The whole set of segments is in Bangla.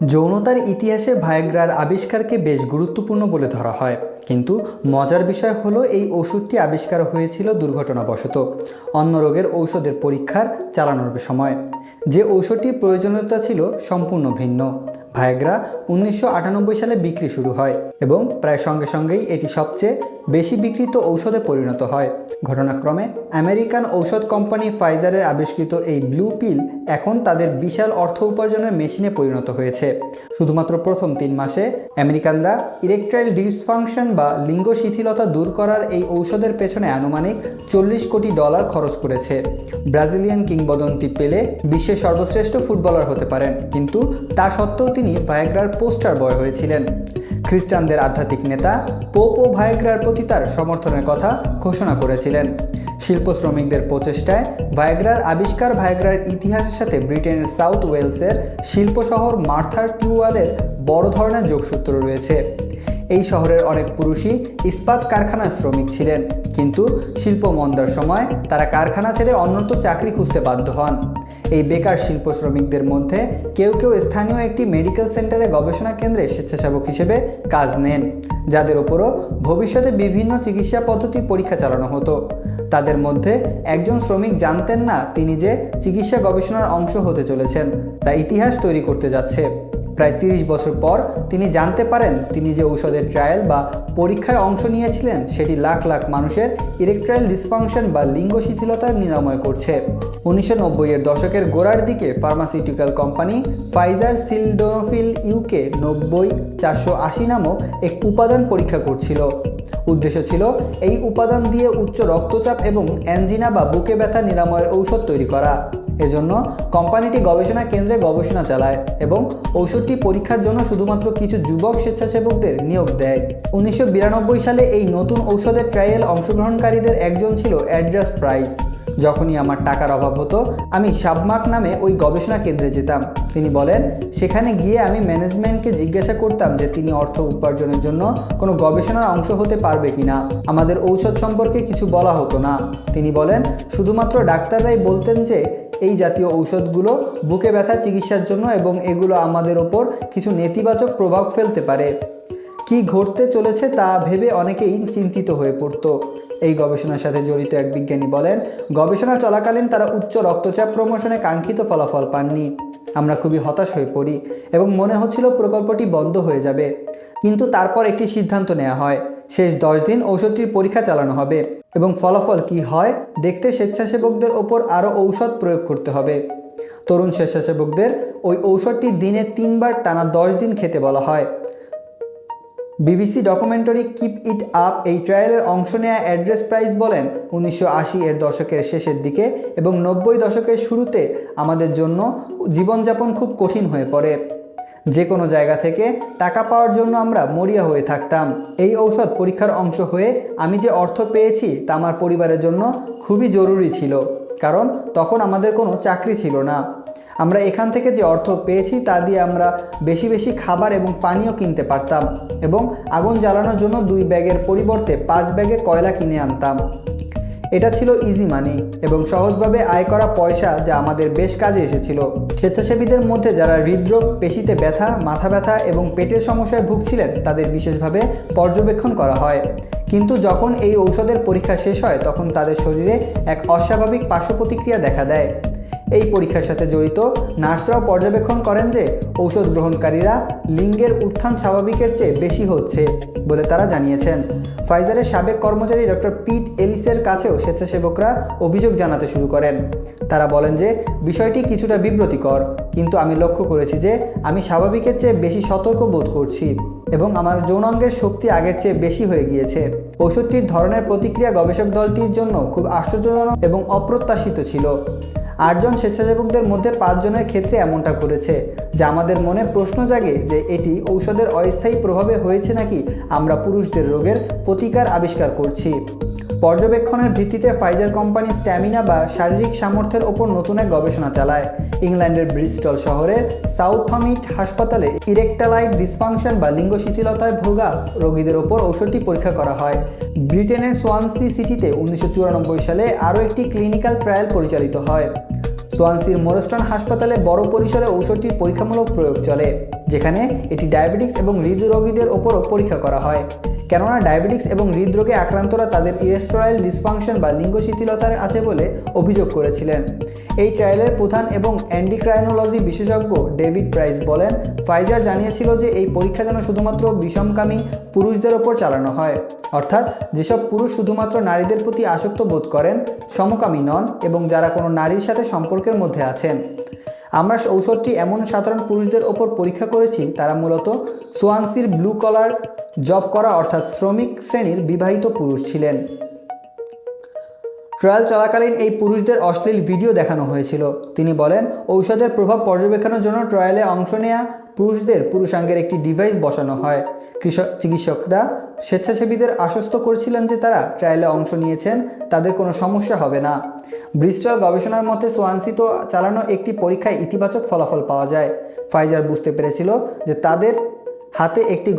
যৌনতার ইতিহাসে ভায়াগ্রার আবিষ্কারকে বেশ গুরুত্বপূর্ণ বলে ধরা হয়। কিন্তু মজার বিষয় হলো এই ওষুধটি আবিষ্কার হয়েছিল দুর্ঘটনাবশত। অন্য রোগের ঔষধের পরীক্ষার চালানোর সময়। যে ঔষধটির প্রয়োজনীয়তা ছিল সম্পূর্ণ ভিন্ন। ভায়াগ্রা উনিশশো সালে বিক্রি শুরু হয় এবং প্রায় সঙ্গে সঙ্গেই এটি সবচেয়ে বেশি বিক্রিত ঔষধে পরিণত হয়। ঘটনাক্রমে, আমেরিকান ঔষধ কোম্পানি ফাইজারের আবিষ্কৃত এই ব্লু পিল এখন তাদের বিশাল অর্থ উপার্জনের মেশিনে পরিণত হয়েছে। শুধুমাত্র প্রথম তিন মাসে, আমেরিকানরা ইলেকট্রাইল ডিসফাংশন বা লিঙ্গ শিথিলতা দূর করার এই ঔষধের পেছনে আনুমানিক চল্লিশ কোটি ডলার খরচ করেছে। ব্রাজিলিয়ান কিংবদন্তি পেলে বিশ্বের সর্বশ্রেষ্ঠ ফুটবলার হতে পারেন, কিন্তু তা সত্ত্বেও তিনি ভায়াগ্রার পোস্টার বয় হয়েছিলেন। খ্রিস্টানদের আধ্যাত্মিক নেতা পোপ ও ভায়াগ্রার প্রতি তার সমর্থনের কথা ঘোষণা করেছিলেন। শিল্প শ্রমিকদের প্রচেষ্টায় ভায়াগ্রার আবিষ্কার ভায়াগ্রার ইতিহাসের সাথে ব্রিটেনের সাউথ ওয়েলসের শিল্প শহর মার্থার টিউওয়ালের বড় ধরনের যোগসূত্র রয়েছে। এই শহরের অনেক পুরুষই ইস্পাত কারখানার শ্রমিক ছিলেন, কিন্তু শিল্প মন্দার সময় তারা কারখানা ছেড়ে অন্যত্র চাকরি খুঁজতে বাধ্য হন। এই বেকার শিল্প শ্রমিকদের মধ্যে কেউ কেউ স্থানীয় একটি মেডিকেল সেন্টারে গবেষণা কেন্দ্রে স্বেচ্ছাসেবক হিসেবে কাজ নেন। যাদের ওপরও ভবিষ্যতে বিভিন্ন চিকিৎসা পদ্ধতি পরীক্ষা চালানো হতো। তাদের মধ্যে একজন শ্রমিক জানতেন না তিনি যে চিকিৎসা গবেষণার অংশ হতে চলেছেন, তা ইতিহাস তৈরি করতে যাচ্ছে। প্রায় তিরিশ বছর পর তিনি জানতে পারেন তিনি যে ঔষধের ট্রায়াল বা পরীক্ষায় অংশ নিয়েছিলেন, সেটি লাখ লাখ মানুষের ইলেকট্রাইল ডিসফাংশন বা লিঙ্গ শিথিলতার নিরাময় করছে। উনিশশো নব্বইয়ের দশকের গোড়ার দিকে pharmaceutical company Pfizer sildenafil UK নব্বই চারশো আশি নামক এক উপাদান পরীক্ষা করছিল। উদ্দেশ্য ছিল এই উপাদান দিয়ে উচ্চ রক্তচাপ এবং অ্যানজিনা বা বুকে ব্যথা নিরাময়ের ঔষধ তৈরি করা। এজন্য কোম্পানিটি গবেষণা কেন্দ্রে গবেষণা চালায় এবং ঔষধটি পরীক্ষার জন্য শুধুমাত্র কিছু যুবক স্বেচ্ছাসেবকদের নিয়োগ দেয়। উনিশশো বিরানব্বই সালে এই নতুন ঔষধের ট্রায়াল অংশগ্রহণকারীদের একজন ছিল অ্যাড্রাস প্রাইস। যখনই আমার টাকার অভাব হতো, আমি সাবমাক নামে ওই গবেষণা কেন্দ্রে যেতাম। তিনি বলেন, সেখানে গিয়ে আমি ম্যানেজমেন্টকে জিজ্ঞাসা করতাম যে তিনি অর্থ উপার্জনের জন্য কোনো গবেষণার অংশ হতে পারবে কিনা। আমাদের ঔষধ সম্পর্কে কিছু বলা হতো না। তিনি বলেন, শুধুমাত্র ডাক্তাররাই বলতেন যে এই জাতীয় ঔষধগুলো বুকে ব্যথা, চিকিৎসার জন্য এবং এগুলো আমাদের ওপর কিছু নেতিবাচক প্রভাব ফেলতে পারে। কি ঘটতে চলেছে তা ভেবে অনেকেই চিন্তিত হয়ে পড়তো। এই গবেষণার সাথে জড়িত এক বিজ্ঞানী বলেন, গবেষণা চলাকালীন তারা উচ্চ রক্তচাপ প্রমোশনে কাঙ্ক্ষিত ফলাফল পাননি। আমরা খুবই হতাশ হয়ে পড়ি এবং মনে হচ্ছিল প্রকল্পটি বন্ধ হয়ে যাবে। কিন্তু তারপর একটি সিদ্ধান্ত নেওয়া হয়। শেষ দশ দিন ঔষধটির পরীক্ষা চালানো হবে এবং ফলাফল কি হয় দেখতে স্বেচ্ছাসেবকদের ওপর আরও ঔষধ প্রয়োগ করতে হবে। তরুণ স্বেচ্ছাসেবকদের ওই ঔষধটি দিনে তিনবার টানা দশ দিন খেতে বলা হয়। BBC documentary keep it up এই ট্রায়ালের অংশ নেয়া অ্যাড্রেস প্রাইস বলেন উনিশশো আশি এর দশকের শেষের দিকে এবং নব্বই দশকের শুরুতে আমাদের জন্য জীবনযাপন খুব কঠিন হয়ে পড়ে। যে কোনো জায়গা থেকে টাকা পাওয়ার জন্য আমরা মরিয়া হয়ে থাকতাম। এই ঔষধ পরীক্ষার অংশ হয়ে আমি যে অর্থ পেয়েছি তা আমার পরিবারের জন্য খুবই জরুরি ছিল, কারণ তখন আমাদের কোনো চাকরি ছিল না। আমরা এখান থেকে যে অর্থ পেয়েছি তা দিয়ে আমরা বেশি বেশি খাবার এবং পানীয় কিনতে পারতাম এবং আগুন জ্বালানোর জন্য দুই ব্যাগের পরিবর্তে পাঁচ ব্যাগে কয়লা কিনে আনতাম। এটা ছিল ইজি মানি এবং সহজভাবে আয় করা পয়সা যা আমাদের বেশ কাজে এসেছিল। স্বেচ্ছাসেবীদের মধ্যে যারা হৃদরোগ, পেশিতে ব্যথা, মাথা ব্যথা এবং পেটের সমস্যায় ভুগছিলেন, তাদের বিশেষভাবে পর্যবেক্ষণ করা হয়। কিন্তু যখন এই ঔষধের পরীক্ষা শেষ হয়, তখন তাদের শরীরে এক অস্বাভাবিক পার্শ্ব প্রতিক্রিয়া দেখা দেয়। এই পরীক্ষার সাথে জড়িত নার্সরাও পর্যবেক্ষণ করেন যে ঔষধ গ্রহণকারীরা লিঙ্গের উত্থান স্বাভাবিকের চেয়ে বেশি হচ্ছে বলে তারা জানিয়েছেন। ফাইজারের সাবেক কর্মচারী ডক্টর পিট এলিসের কাছেও স্বেচ্ছাসেবকরা অভিযোগ জানাতে শুরু করেন। তারা বলেন যে বিষয়টি কিছুটা বিব্রতিকর, কিন্তু আমি লক্ষ্য করেছি যে আমি স্বাভাবিকের চেয়ে বেশি সতর্ক বোধ করছি এবং আমার যৌনাঙ্গের শক্তি আগের চেয়ে বেশি হয়ে গিয়েছে। ওষুধটির ধরনের প্রতিক্রিয়া গবেষক দলটির জন্য খুব আশ্চর্যজনক এবং অপ্রত্যাশিত ছিল। আটজন স্বেচ্ছাসেবকদের মধ্যে পাঁচজনের ক্ষেত্রে এমনটা করেছে যা আমাদের মনে প্রশ্ন জাগে যে এটি ঔষধের অস্থায়ী প্রভাবে হয়েছে নাকি আমরা পুরুষদের রোগের প্রতিকার আবিষ্কার করছি। পর্যবেক্ষণের ভিত্তিতে ফাইজার কোম্পানি স্ট্যামিনা বা শারীরিক সামর্থ্যের ওপর নতুন এক গবেষণা চালায়। ইংল্যান্ডের ব্রিস্টল শহরের সাউথমিট হাসপাতালে ইরেকটালাইট ডিসফাংশন বা লিঙ্গ শিথিলতায় ভোগা রোগীদের ওপর ঔষধটি পরীক্ষা করা হয়। ব্রিটেনের সোয়ানসি সিটিতে উনিশশো চুরানব্বই সালে আরও একটি ক্লিনিক্যাল ট্রায়াল পরিচালিত হয়। সোয়ানসির মোরস্টন হাসপাতালে বড় পরিসরে ঔষধটির পরীক্ষামূলক প্রয়োগ চলে, যেখানে এটি ডায়াবেটিক্স এবং হৃদরোগীদের ওপরও পরীক্ষা করা হয়। কেননা ডায়াবেটিক্স এবং হৃদরোগে আক্রান্তরা তাদের ইরেস্টোরাইল ডিসফাংশন বা লিঙ্গ শিথিলতার আছে বলে অভিযোগ করেছিলেন। এই ট্রায়ালের প্রধান এবং অ্যান্ডিক্রাইনোলজি বিশেষজ্ঞ ডেভিড প্রাইস বলেন, ফাইজার জানিয়েছিল যে এই পরীক্ষা যেন শুধুমাত্র বিষমকামী পুরুষদের ওপর চালানো হয়। অর্থাৎ, যেসব পুরুষ শুধুমাত্র নারীদের প্রতি আসক্ত বোধ করেন, সমকামী নন এবং যারা কোনো নারীর সাথে সম্পর্কের মধ্যে আছেন। আমরা ঔষধটি এমন সাধারণ পুরুষদের ওপর পরীক্ষা করেছি, তারা মূলত সোয়ানসির ব্লু কলার জব করা অর্থাৎ শ্রমিক শ্রেণির বিবাহিত পুরুষ ছিলেন। ট্রায়াল চলাকালীন এই পুরুষদের অশ্লীল ভিডিও দেখানো হয়েছিল। তিনি বলেন, ঔষধের প্রভাব পর্যবেক্ষণের জন্য ট্রায়ালে অংশ নেওয়া পুরুষদের পুরুষাঙ্গের একটি ডিভাইস বসানো হয়। কৃষক চিকিৎসকরা স্বেচ্ছাসেবীদের আশ্বস্ত করেছিলেন যে তারা ট্রায়ালে অংশ নিয়েছেন, তাদের কোনো সমস্যা হবে না। ব্রিস্টাল গবেষণার মতে সোয়ানসিত চালানো একটি পরীক্ষায় ইতিবাচক ফলাফল পাওয়া যায়। ফাইজার বুঝতে পেরেছিল যে তাদের হাতে একটি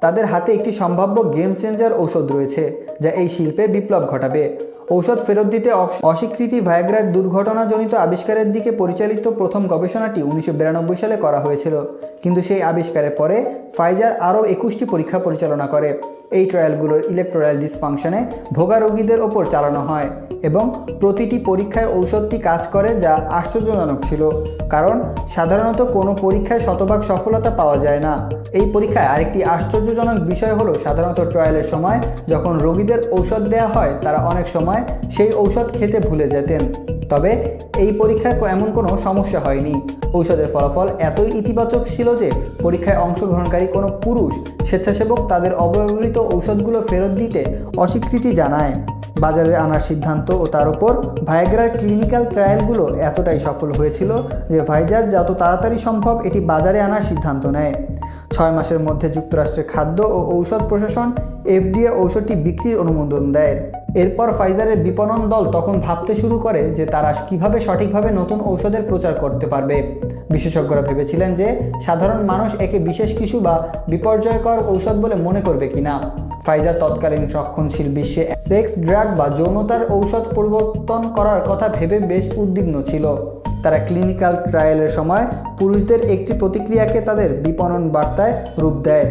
তাদের হাতে একটি সম্ভাব্য গেম চেঞ্জার ঔষধ রয়েছে, যা এই শিল্পে বিপ্লব ঘটাবে। ঔষধ ফেরত দিতে অস- অস্বীকৃতি ভায়াগ্রার দুর্ঘটনাজনিত আবিষ্কারের দিকে পরিচালিত প্রথম গবেষণাটি উনিশশো বিরানব্বই সালে করা হয়েছিল, কিন্তু সেই আবিষ্কারের পরে ফাইজার আরও একুশটি পরীক্ষা পরিচালনা করে। এই ট্রায়ালগুলোর ইলেকট্রোরাল ডিসফাংশনে ভোগা রোগীদের ওপর চালানো হয় এবং প্রতিটি পরীক্ষায় ঔষধটি কাজ করে যা আশ্চর্যজনক ছিল, কারণ সাধারণত কোনো পরীক্ষায় শতভাগ সফলতা পাওয়া যায় না। এই পরীক্ষায় আরেকটি আশ্চর্যজনক বিষয় হলো সাধারণত ট্রায়ালের সময় যখন রোগীদের ঔষধ দেওয়া হয়, তারা অনেক সময় সেই ঔষধ খেতে ভুলে যেতেন। তবে এই পরীক্ষায় এমন কোনো সমস্যা হয়নি। ঔষধের ফলাফল এতই ইতিবাচক ছিল যে পরীক্ষায় অংশগ্রহণকারী কোনো পুরুষ স্বেচ্ছাসেবক তাদের অব্যবহৃত ঔষধগুলো ফেরত দিতে অস্বীকৃতি জানায়। বাজারে আনার সিদ্ধান্ত ও তার উপর ভায়াগ্রার ক্লিনিক্যাল ট্রায়ালগুলো এতটাই সফল হয়েছিল যে ভাইজার যত তাড়াতাড়ি সম্ভব এটি বাজারে আনার সিদ্ধান্ত নেয়। ছয় মাসের মধ্যে যুক্তরাষ্ট্রের খাদ্য ও ঔষধ প্রশাসন এফডিএ ঔষধটি বিক্রির অনুমোদন দেয়। এরপর ফাইজারের বিপণন দল তখন ভাবতে শুরু করে যে তারা কীভাবে সঠিকভাবে নতুন ঔষধের প্রচার করতে পারবে। বিশেষজ্ঞরা ভেবেছিলেন যে সাধারণ মানুষ একে বিশেষ কিছু বা বিপর্যয়কর ঔষধ বলে মনে করবে কিনা। ফাইজার তৎকালীন রক্ষণশীল বিশ্বে সেক্স, ড্রাগ বা যৌনতার ঔষধ পরিবর্তন করার কথা ভেবে বেশ উদ্বিগ্ন ছিল। তারা ক্লিনিক্যাল ট্রায়ালের সময় পুরুষদের একটি প্রতিক্রিয়াকে তাদের বিপণন বার্তায় রূপ দেয়।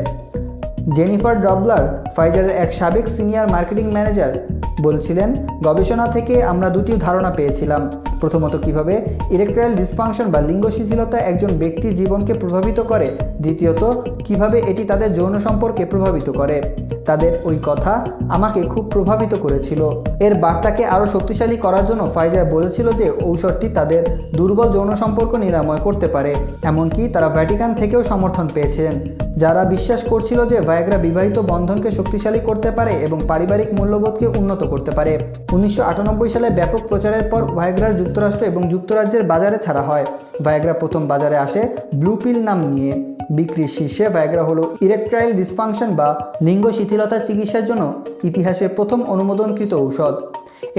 জেনিফার ডবলার ফাইজারের এক সাবেক সিনিয়র মার্কেটিং ম্যানেজার বলছিলেন, গবেষণা থেকে আমরা দুটি ধারণা পেয়েছিলাম। প্রথমত কীভাবে ইরেকট্রাইল ডিসফাংশন বা লিঙ্গ শিথিলতা একজন ব্যক্তির জীবনকে প্রভাবিত করে। দ্বিতীয়ত, কীভাবে এটি তাদের যৌন সম্পর্কে প্রভাবিত করে। তাদের ওই কথা আমাকে খুব প্রভাবিত করেছিল। এর বার্তাকে আরও শক্তিশালী করার জন্য ফাইজার বলেছিল যে ঔষধটি তাদের দুর্বল যৌন সম্পর্ক নিরাময় করতে পারে, এমনকি তারা ভ্যাটিকান থেকেও সমর্থন পেয়েছিলেন। যারা বিশ্বাস করছিল যে ভায়াগ্রা বিবাহিত বন্ধনকে শক্তিশালী করতে পারে এবং পারিবারিক মূল্যবোধকে উন্নত করতে পারে। উনিশশো আটানব্বই সালে ব্যাপক প্রচারের পর ভায়াগ্রার যুক্তরাষ্ট্র এবং যুক্তরাজ্যের বাজারে ছাড়া হয়। ভায়াগ্রা প্রথম বাজারে আসে ব্লু পিল নাম নিয়ে। বিক্রির শীর্ষে ভায়াগ্রা হলো ইরেকট্রাইল ডিসফাংশন বা লিঙ্গ শিথিলতার চিকিৎসার জন্য ইতিহাসের প্রথম অনুমোদনকৃত ঔষধ।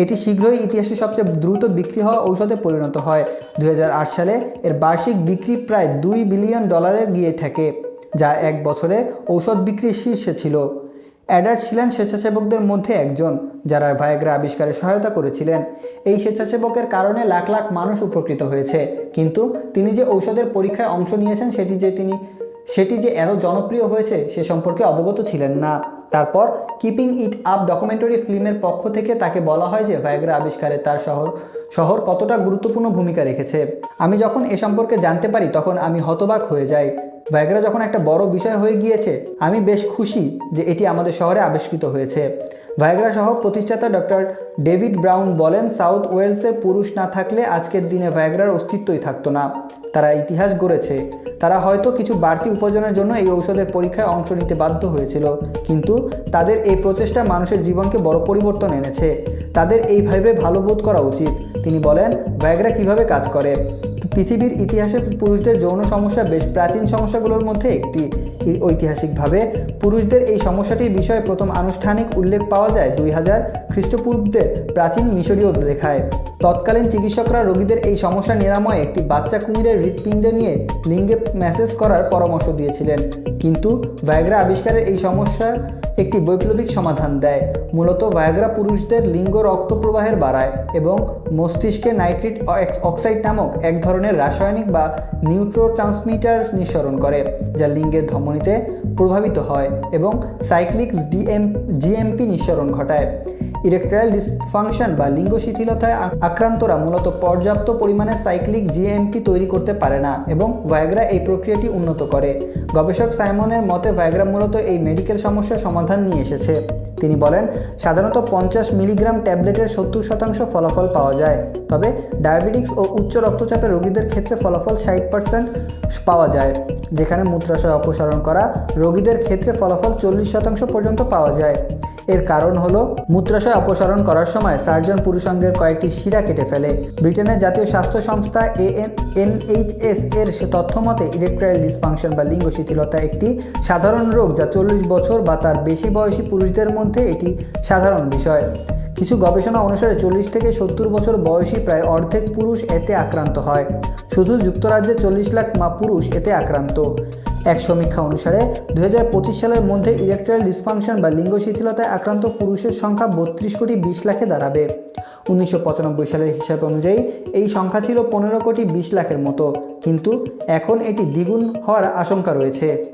এটি শীঘ্রই ইতিহাসে সবচেয়ে দ্রুত বিক্রি হওয়া ঔষধে পরিণত হয়। দু হাজার আট সালে এর বার্ষিক বিক্রি প্রায় দুই বিলিয়ন ডলারে গিয়ে থাকে যা এক বছরে ঔষধ বিক্রির শীর্ষে ছিল। অ্যাডার ছিলেন স্বেচ্ছাসেবকদের মধ্যে একজন, যারা ভায়াগ্রা আবিষ্কারে সহায়তা করেছিলেন। এই স্বেচ্ছাসেবকের কারণে লাখ লাখ মানুষ উপকৃত হয়েছে, কিন্তু তিনি যে ঔষধের পরীক্ষায় অংশ নিয়েছেন, সেটি যে তিনি সেটি যে এত জনপ্রিয় হয়েছে সে সম্পর্কে অবগত ছিলেন না। তারপর কিপিং ইট আপ ডকুমেন্টারি ফিল্মের পক্ষ থেকে তাকে বলা হয় যে ভায়াগ্রা আবিষ্কারে তার শহর শহর কতটা গুরুত্বপূর্ণ ভূমিকা রেখেছে। আমি যখন এ সম্পর্কে জানতে পারি, তখন আমি হতবাক হয়ে যাই। ভায়াগ্রা যখন একটা বড় বিষয় হয়ে গিয়েছে, আমি বেশ খুশি যে এটি আমাদের শহরে আবিষ্কৃত হয়েছে। ভায়াগ্রা সহ প্রতিষ্ঠাতা ডক্টর ডেভিড ব্রাউন বলেন, সাউথ ওয়েলসের পুরুষ না থাকলে আজকের দিনে ভায়াগ্রার অস্তিত্বই থাকতো না। তারা ইতিহাস গড়েছে। তারা হয়তো কিছু বাড়তি উপার্জনের জন্য এই ঔষধের পরীক্ষায় অংশ নিতে বাধ্য হয়েছিল, কিন্তু তাদের এই প্রচেষ্টা মানুষের জীবনকে বড় পরিবর্তন এনেছে। তাদের এইভাবে ভালো বোধ করা উচিত। তিনি বলেন, ভায়াগ্রা কীভাবে কাজ করে? পৃথিবীর ইতিহাসে পুরুষদের যৌন সমস্যা বেশ প্রাচীন সমস্যাগুলোর মধ্যে একটি। ঐতিহাসিকভাবে। পুরুষদের এই সমস্যাটির বিষয়ে প্রথম আনুষ্ঠানিক উল্লেখ পাওয়া যায় দুই হাজার খ্রিস্টপূর্বের প্রাচীন মিশরীয় লেখায় তৎকালীন চিকিৎসকরা রোগীদের এই সমস্যা নিরাময়ে একটি বাচ্চা কুমিরের হৃৎপিণ্ড নিয়ে লিঙ্গে ম্যাসেজ করার পরামর্শ দিয়েছিলেন। কিন্তু ভায়াগ্রা আবিষ্কারের এই সমস্যার একটি বৈপ্লবিক সমাধান দেয়। মূলত ভায়াগ্রা পুরুষদের লিঙ্গ রক্ত প্রবাহের বাড়ায় এবং মস্তিষ্কে নাইট্রিট অক্সাইড নামক এক ধরনের রাসায়নিক বা নিউট্রো ট্রান্সমিটার নিঃসরণ করে, যা লিঙ্গের ধমনীতে প্রভাবিত হয় এবং সাইক্লিক ডিএম জিএমপি নিঃসরণ ঘটায়। ইরেকট্রাইল ডিসফাংশন বা লিঙ্গ শিথিলতায় আক্রান্তরা মূলত পর্যাপ্ত পরিমাণে সাইক্লিক জিএমপি তৈরি করতে পারে না এবং ভায়াগ্রা এই প্রক্রিয়াটি উন্নত করে। গবেষক সাইমনের মতে ভায়াগ্রা মূলত এই মেডিকেল সমস্যার সমাধান নিয়ে এসেছে। তিনি বলেন, সাধারণত পঞ্চাশ মিলিগ্রাম ট্যাবলেটের সত্তর শতাংশ ফলাফল পাওয়া যায়, তবে ডায়াবেটিক্স ও উচ্চ রক্তচাপের রোগীদের ক্ষেত্রে ফলাফল ষাট পার্সেন্ট পাওয়া যায়, যেখানে মূত্রাশয় অপসারণ করা রোগীদের ক্ষেত্রে ফলাফল চল্লিশ শতাংশ পর্যন্ত পাওয়া যায়। এর কারণ হলো মূত্রাশয় অপসারণ করার সময় সার্জন পুরুষাঙ্গের কয়েকটি শিরা কেটে ফেলে। ব্রিটেনের জাতীয় স্বাস্থ্য সংস্থা এএন এনএইচএস এর তথ্য মতে ইলেকট্রাইল ডিসফাংশন বা লিঙ্গ শিথিলতা একটি সাধারণ রোগ যা চল্লিশ বছর বা তার বেশি বয়সী পুরুষদের মধ্যে এটি সাধারণ বিষয়। কিছু গবেষণা অনুসারে চল্লিশ থেকে সত্তর বছর বয়সী প্রায় অর্ধেক পুরুষ এতে আক্রান্ত হয়। শুধু যুক্তরাজ্যে চল্লিশ লাখ মা পুরুষ এতে আক্রান্ত। এক সমীক্ষা অনুসারে দু হাজার পঁচিশ সালের মধ্যে ইলেকট্রাল ডিসফাংশন বা লিঙ্গ শিথিলতায় আক্রান্ত পুরুষের সংখ্যা বত্রিশ কোটি বিশ লাখে দাঁড়াবে। উনিশশো পঁচানব্বই সালের হিসাব অনুযায়ী এই সংখ্যা ছিল পনেরো কোটি বিশ লাখের মতো। কিন্তু এখন এটি দ্বিগুণ হওয়ার আশঙ্কা রয়েছে।